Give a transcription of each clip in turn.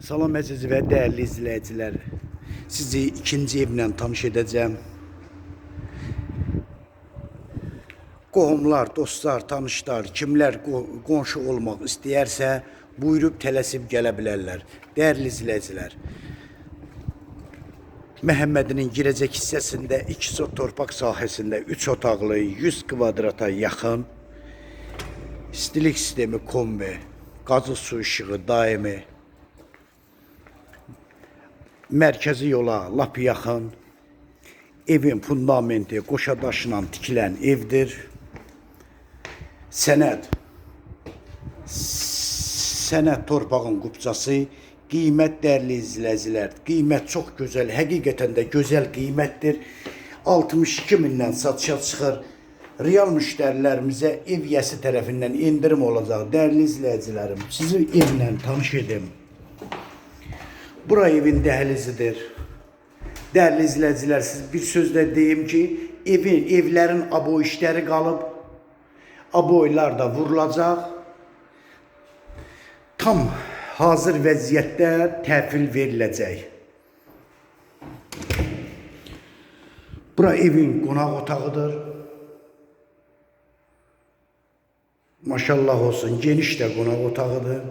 Salam əziz və dəyərli izləyicilər. Sizi ikinci evlə tanış edəcəm. Qohumlar, dostlar, tanışlar, kimlər qo- qonşu olmaq istəyərsə, buyurub tələsib gələ bilərlər. Dəyərli izləyicilər, Məhəmmədinin girəcək hissəsində 2 sot torpaq sahəsində 3 otaqlı 100 kvadrata yaxın istilik sistemi kombi, qazı su işığı daimi, mərkəzi yola lap yaxın, evin fundamenti qoşa daşla tikilən evdir. Sənəd sənət torpağın qubcası, qiymət dəyərli izləyicilər, qiymət çox gözəl, həqiqətən də gözəl qiymətdir. 62 mindən satışa çıxır. Real müştərilərimizə ev yəsi tərəfindən endirim olacaq. Dəyərli izləyicilərim, sizi evlə tanış edim. Bura evin dəhlizidir. Dəyərli izləyicilər, siz bir sözlə deyim ki, evin, evlərin abo işləri qalıb, aboylar da vurulacaq. Tam hazır vəziyyətdə təhvil veriləcək. Bura evin qonaq otağıdır. Maşallah olsun, geniş də qonaq otağıdır.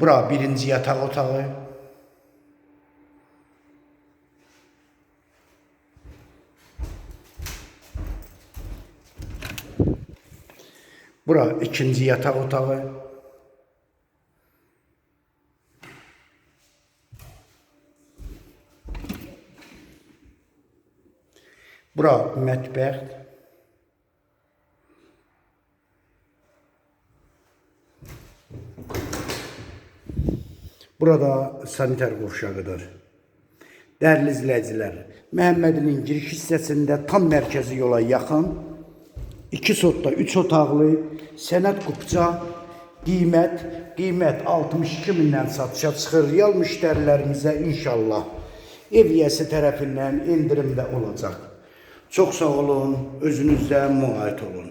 Bura birinci yataq otağı. Bura ikinci yataq otağı. Bura mətbəx. Burada sanitar qovşağıdır. Dəyərli izləyicilər, Məhəmmədinin giriş hissəsində tam mərkəzi yola yaxın 2 sotda 3 otaqlı sənət qupça qiymət qiymət 62 mindən satışa çıxır. Real müştərilərimizə inşallah ev yəsi tərəfindən endirim də olacaq. Çox sağ olun, özünüzə müayət olun.